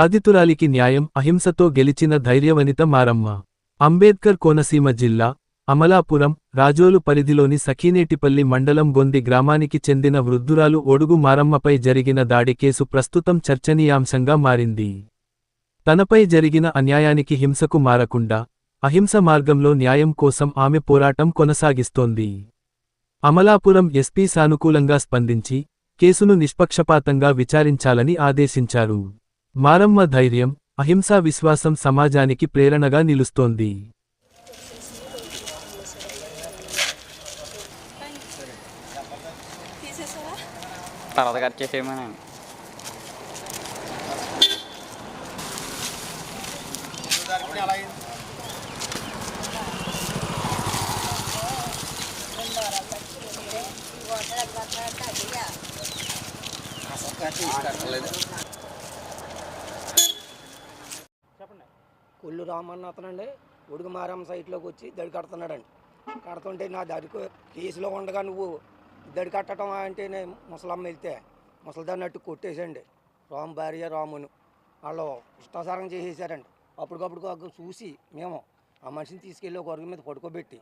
బాధితురాలికి న్యాయం అహింసతో గెలిచిన ధైర్యవనిత మారమ్మ. అంబేద్కర్ కోనసీమ జిల్లా అమలాపురం రాజోలు పరిధిలోని సఖీనేటిపల్లి మండలం గొంది గ్రామానికి చెందిన వృద్ధురాలు ఒడుగు మారమ్మపై జరిగిన దాడి కేసు ప్రస్తుతం చర్చనీయాంశంగా మారింది. తనపై జరిగిన అన్యాయానికి హింసకు మారకుండా అహింస మార్గంలో న్యాయం కోసం ఆమె పోరాటం కొనసాగిస్తోంది. అమలాపురం ఎస్పీ సానుకూలంగా స్పందించి కేసును నిష్పక్షపాతంగా విచారించాలని ఆదేశించారు. మారమ్మ ధైర్యం అహింసా విశ్వాసం సమాజానికి ప్రేరణగా నిలుస్తోంది. తర్వాత కట్ చేసేయమని కొల్లు రామన్న అతనండి. ఉడుగు మారమ్మ సైట్లోకి వచ్చి దడి కడుతున్నాడండి. కడుతుంటే నా దడికి కేసులో ఉండగా నువ్వు దడి కట్టడం అంటే నేను ముసలమ్మ వెళ్తే ముసలిదాన్ని అట్టు కొట్టేసండి రాము భార్య రామును. వాళ్ళు ఇష్టాసారం చేసేసారండి. అప్పటికప్పుడు చూసి మేము ఆ మనిషిని తీసుకెళ్ళి ఒక వర్గం మీద పడుకోబెట్టి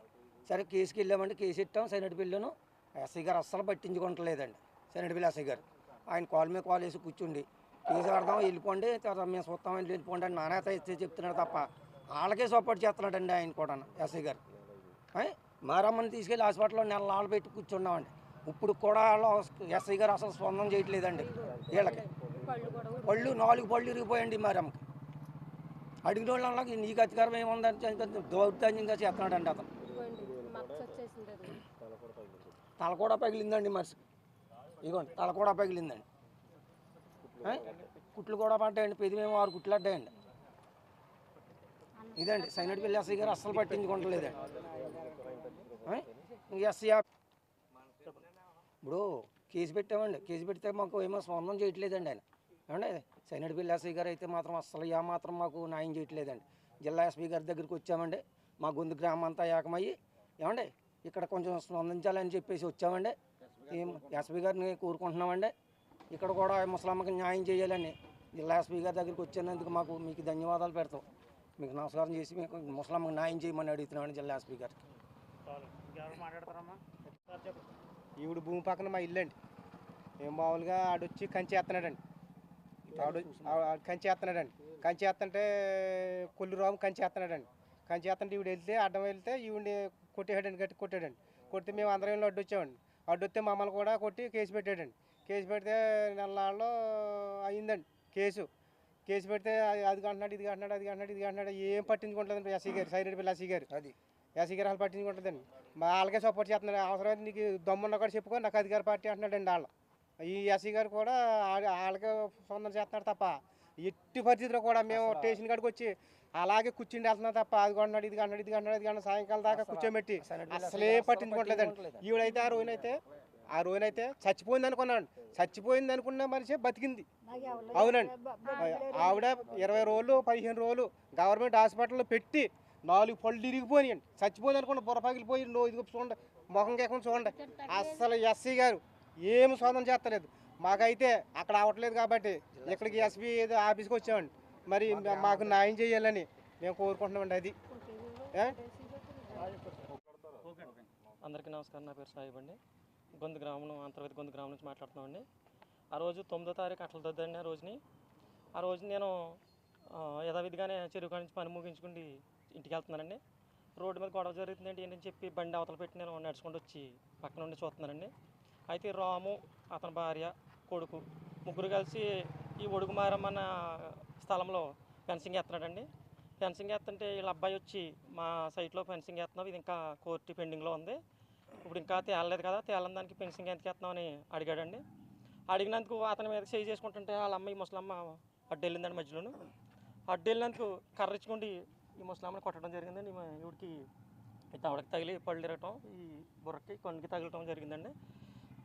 సరే కేసుకి వెళ్ళామంటే కేసు ఇట్టాం సైనటిపల్లిను ఎస్ఐ గారు అస్సలు పట్టించుకుంటలేదండి. సైనటిపల్లి ఎస్ఐ గారు. ఆయన కాల్ మీద కాలు వేసి కూర్చుండి కేసు ఆడదాం వెళ్ళిపోండి తర్వాత మేము చూస్తామని వెళ్ళిపోండి అని నాణ్యత ఇస్తే చెప్తున్నాడు తప్ప వాళ్ళకే సపోర్ట్ చేస్తున్నాడండి ఆయన కూడా ఎస్ఐ గారు. మారమ్మని తీసుకెళ్ళి హాస్పిటల్లో నెల నాళ్ళు పెట్టి కూర్చున్నామండి. ఇప్పుడు కూడా వాళ్ళు ఎస్ఐ గారు అసలు స్పందన చేయట్లేదండి వీళ్ళకి. పళ్ళు నాలుగు పళ్ళు ఇరిగిపోయండి మారమ్మకి అడిగిన వాళ్ళకి నీకు అధికారం ఏముందని దౌర్జన్యంగా చేస్తున్నాడండి అతను. తల కూడా పగిలిందండి మనిషి ఇదిగోండి తల కూడా పగిలిందండి. కుట్లు కూడా పడ్డాయండి పెది మేము ఆరు కుట్లు అడ్డాయండి. ఇదండి సైనట్ పిల్లి ఎస్ఐ గారు అస్సలు పట్టించుకుంటలేదండి ఆయ్, ఎస్ఐ ఇప్పుడు కేసు పెట్టామండి కేసు పెడితే మాకు ఏమో స్పందన చేయట్లేదండి ఆయన. ఏమండి? సైనట్ ఎస్ఐ గారు అయితే మాత్రం అస్సలు ఏ మాత్రం మాకు న్యాయం చేయట్లేదండి. జిల్లా ఎస్పీ గారి దగ్గరికి వచ్చామండి మా గొంతు గ్రామం అంతా ఏకమయ్యి ఏమండి? ఇక్కడ కొంచెం స్పందించాలని చెప్పేసి వచ్చామండి. ఏం ఎస్పీ గారిని కోరుకుంటున్నామండి. ఇక్కడ కూడా ముసలమ్మకి న్యాయం చేయాలని జిల్లా ఎస్పీ గారి దగ్గరికి వచ్చినందుకు మాకు మీకు ధన్యవాదాలు పెడతాం. మీకు నమస్కారం చేసి మీకు ముసలమ్మకి న్యాయం చేయమని అడుగుతున్నాను జిల్లా ఎస్పీ గారికి ఈవిడ భూమి పక్కన మా ఇల్లు అండి. మేము మామూలుగా ఆడొచ్చి కంచి ఎత్తనాడండి. ఆడు కంచి ఎత్తనాడండి. కంచి ఎత్తంటే కొల్లు రాము కంచి ఎత్తనాడండి. కంచి ఎత్తంటే ఈవిడ వెళ్తే అడ్డం వెళ్తే ఈవిడిని కొట్టేయడండి గట్టి కొట్టాడండి. కొట్టి మేము అందరం వెళ్ళి అడ్డు వచ్చామండి మమ్మల్ని కూడా కొట్టి కేసు పెట్టాడండి. కేసు పెడితే నెలల్లో అయిందండి కేసు. కేసు పెడితే అది అంటున్నాడు ఇది అంటున్నాడు అది అంటున్నాడు ఇది అంటున్నాడు ఏం పట్టించుకుంటుందండి ఎస్సీ గారు సైరెడ్డి పిల్ల ఎస్సీ గారు. అది. ఎస్సీ గారు వాళ్ళు పట్టించుకుంటుందండి మా వాళ్ళకే సపోర్ట్ చేస్తున్నాడు. అవసరమైతే నీకు దమ్మున్న కూడా చెప్పుకో నాకు అధికార పార్టీ అంటున్నాడండి వాళ్ళు. ఈ ఎస్సీ గారు కూడా వాళ్ళకే సొంతం చేస్తున్నాడు తప్ప ఎట్టి పరిస్థితిలో కూడా మేము స్టేషన్ కాడికి వచ్చి అలాగే కూర్చుని వెళ్తున్నాం తప్ప అది కొన్నాడు ఇది అన్నాడు ఇది అన్నాడు ఇది అన్నాడు సాయంకాలం దాకా కూర్చోబెట్టి అసలే పట్టించుకోవట్లేదండి. ఈవిడైతే ఆ రోజునైతే ఆ రోజునైతే చచ్చిపోయింది అనుకున్నాను చచ్చిపోయింది అనుకున్న మనిషి బతికింది అవునండి. ఆవిడ ఇరవై రోజులు పదిహేను రోజులు గవర్నమెంట్ హాస్పిటల్లో పెట్టి నాలుగు పళ్ళు ఇరిగిపోయినాయండి చచ్చిపోయింది అనుకోండి బుర్ర పగిలిపోయి నో ఇదిగో చూడండి ముఖం కేకుండా చూడండి. అస్సలు ఎస్సీ గారు ఏమి సొంతం చేస్తలేదు. మాకైతే అక్కడ అవ్వట్లేదు కాబట్టి ఇక్కడికి ఎస్పీ ఆఫీస్కి వచ్చామండి. మరి మాకు న్యాయం చేయాలని మేము కోరుకుంటున్నామండి అది? అందరికీ నమస్కారం. నా పేరు సాహిబ్ అండి గొంతు గ్రామం అంతర్గత గొంతు గ్రామం నుంచి మాట్లాడుతున్నామండి. ఆ రోజు తొమ్మిదో తారీఖు అట్ల దద్దండి ఆ రోజుని. ఆ రోజు నేను యథావిధిగానే చెరువు కాడ నుంచి పని ముగించుకుని ఇంటికి వెళ్తున్నానండి. రోడ్డు మీద గొడవ జరుగుతుందండి ఏంటని చెప్పి బండి అవతల పెట్టి నేను నడుచుకుంటూ వచ్చి పక్కన ఉండి చూస్తున్నానండి. అయితే రాము అతని భార్య కొడుకు ముగ్గురు కలిసి ఈ ఒడుగు మారమ్మన్న స్థలంలో ఫెన్సింగ్ వేస్తున్నాడండి ఫెన్సింగ్ వేస్తుంటే వీళ్ళ అబ్బాయి వచ్చి మా సైట్లో ఫెన్సింగ్ వేస్తున్నాం ఇది ఇంకా కోర్టు పెండింగ్లో ఉంది. ఇప్పుడు ఇంకా తేలలేదు కదా తేలని దానికి ఫెన్సింగ్ ఎంత వేస్తున్నాం అడిగాడండి. అడిగినందుకు అతని మీద చేయి చేసుకుంటుంటే వాళ్ళ అమ్మాయి ముసలమ్మ అడ్డు వెళ్ళిందండి మధ్యలోను. అడ్డు వెళ్ళినందుకు కర్రించుకుండి ఈ ముసలమ్మని కొట్టడం జరిగిందండి. ఈమె ఈవిడికి తవడకి తగిలి పళ్ళు తిరగటం ఈ బుర్రకి కన్నుకి తగలటం జరిగిందండి.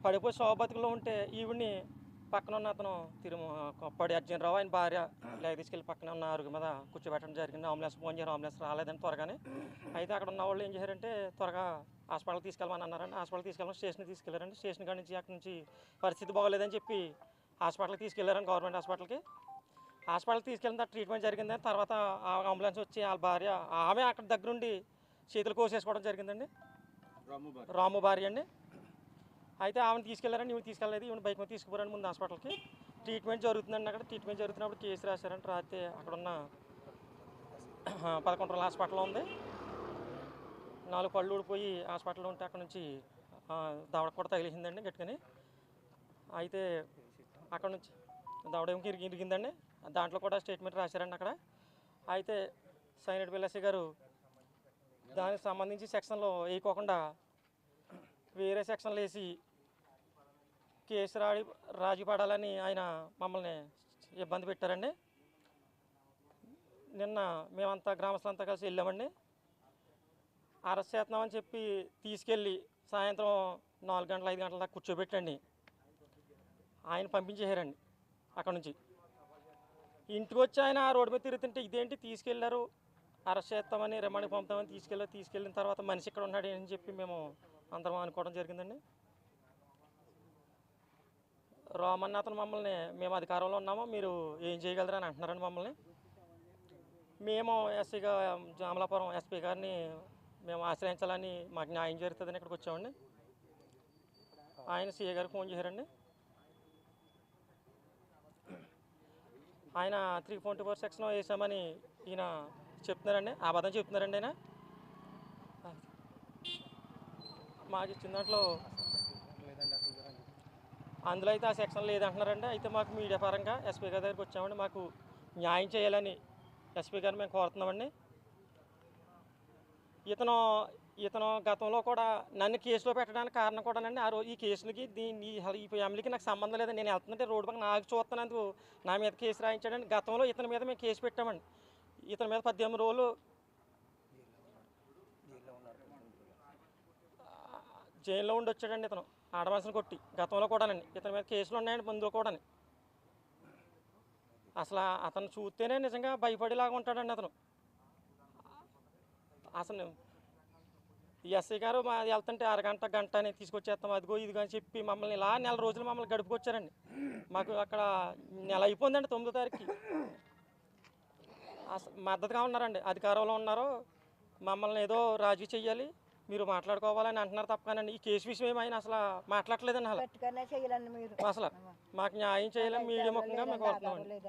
పడిపోయి శోభతిలో ఉంటే ఈవిడిని పక్కన ఉన్న అతను తిరుమ పడి అర్జునరావు ఆయన భార్య ఇలా తీసుకెళ్ళి పక్కన ఉన్న అరుగు మీద కూర్చోబెట్టడం జరిగింది. అంబులెన్స్ ఫోన్ చేయాలి అంబులెన్స్ రాలేదని త్వరగానే. అయితే అక్కడ ఉన్న వాళ్ళు ఏం చేశారంటే త్వరగా హాస్పిటల్కి తీసుకెళ్ళమని అన్నారండి. హాస్పిటల్కి తీసుకెళ్ళమని స్టేషన్కి తీసుకెళ్ళారండి స్టేషన్ కాడి నుంచి అక్కడి నుంచి పరిస్థితి బాగోలేదని చెప్పి హాస్పిటల్కి తీసుకెళ్ళారండి గవర్నమెంట్ హాస్పిటల్కి. హాస్పిటల్కి తీసుకెళ్ళిన తర్వాత ట్రీట్మెంట్ జరిగింది తర్వాత ఆ అంబులెన్స్ వచ్చి వాళ్ళ భార్య ఆమె అక్కడ దగ్గరుండి చేతులు కోసేసుకోవడం జరిగిందండి. రాము భార్య అండి. అయితే ఆమెను తీసుకెళ్ళారని ఈమె తీసుకెళ్ళలేదు ఈమె బైక్ మీద తీసుకుపోరండి ముందు హాస్పిటల్కి. ట్రీట్మెంట్ జరుగుతుందండి అక్కడ. ట్రీట్మెంట్ జరుగుతున్నప్పుడు కేసు రాశారంటే. రాత్రి అక్కడ ఉన్న పదకొండు రోజుల హాస్పిటల్లో ఉంది. నాలుగు పళ్ళు ఊడిపోయి హాస్పిటల్లో ఉంటే అక్కడ నుంచి దవడ కూడా తగిలిసిందండి గట్టుకని అయితే అక్కడ నుంచి దవడ ఏమి ఇరిగి ఇరిగిందండి. దాంట్లో కూడా స్టేట్మెంట్ రాశారండి అక్కడ. అయితే సైనడ్ పిల్లసి గారు దానికి సంబంధించి సెక్షన్లో వేయకోకుండా వేరే సెక్షన్లు వేసి కేసు రాడి రాజీ పడాలని ఆయన మమ్మల్ని ఇబ్బంది పెట్టారండి. నిన్న మేమంతా గ్రామస్తులంతా కలిసి వెళ్ళామండి. అరెస్ట్ చేస్తున్నామని చెప్పి తీసుకెళ్ళి సాయంత్రం నాలుగు గంటల ఐదు గంటల దాకా కూర్చోబెట్టండి. ఆయన పంపించేశారండి అక్కడ నుంచి. ఇంటికి వచ్చి ఆయన ఆ రోడ్డు మీద తిరుగుతుంటే ఇదేంటి తీసుకెళ్ళారు అరెస్ట్ చేస్తామని రిమాండ్కి పంపుతామని తీసుకెళ్ళారు. తీసుకెళ్ళిన తర్వాత మనిషి ఇక్కడ ఉన్నాడు అని చెప్పి మేము అందరం అనుకోవడం జరిగిందండి. రామన్న అతను మమ్మల్ని మేము అధికారంలో ఉన్నామో మీరు ఏం చేయగలరు అని అంటున్నారండి మమ్మల్ని. మేము ఎస్సీగా జామలాపురం ఎస్పీ గారిని మేము ఆశ్రయించాలని మాకు న్యాయం జరుగుతుందని ఇక్కడికి వచ్చామండి. ఆయన సీఏ గారికి ఫోన్ చేశారండి. ఆయన త్రీ ఫోర్టీ ఫోర్ సెక్షన్ వేసామని ఈయన చెప్తున్నారండి. అబద్ధం చెప్తున్నారండి ఆయన. మాకు ఇచ్చిన దాంట్లో అందులో అయితే ఆ సెక్షన్ లేదంటున్నారండి. అయితే మాకు మీడియా పరంగా ఎస్పీ గారి దగ్గరికి వచ్చామండి. మాకు న్యాయం చేయాలని ఎస్పీ గారిని మేము కోరుతున్నామండి. ఇతను ఇతను గతంలో కూడా నన్ను కేసులో పెట్టడానికి కారణం కూడానండి. ఆ రోజు ఈ కేసులకి దీన్ని ఈ ఈ ఫ్యామిలీకి నాకు సంబంధం లేదండి. నేను వెళ్తుంటే రోడ్డు పక్కన నాకు చూస్తున్నందుకు నా మీద కేసు రాయించాడండి. గతంలో ఇతని మీద మేము కేసు పెట్టామండి. ఇతని మీద పద్దెనిమిది రోజులు జైల్లో ఉండి వచ్చాడండి ఇతను. ఆడమనసును కొట్టి గతంలో కూడానండి. ఇతని మీద కేసులు ఉన్నాయండి ముందు కూడాని. అసలు అతను చూస్తేనే నిజంగా భయపడేలాగా ఉంటాడండి అతను. అసలు ఈ ఎస్ఐ గారు మా వెళ్తుంటే అరగంట గంట అని తీసుకొచ్చేస్తాం అదిగో ఇదిగో అని చెప్పి మమ్మల్ని ఇలా నెల రోజులు మమ్మల్ని గడుపుకొచ్చారండి. మాకు అక్కడ నెల అయిపోయిందండి తొమ్మిదో తారీఖుకి. అసలు మద్దతుగా ఉన్నారండి. అధికారంలో ఉన్నారు మమ్మల్ని ఏదో రాజీ చెయ్యాలి మీరు మాట్లాడుకోవాలని అంటున్నారు తప్పకానండి ఈ కేసు విషయం ఏమైనా అసలు మాట్లాడలేదండి అసలు అసలు మాకు న్యాయం చేయాలని మీడియా ముఖంగా మేము వస్తున్నామండి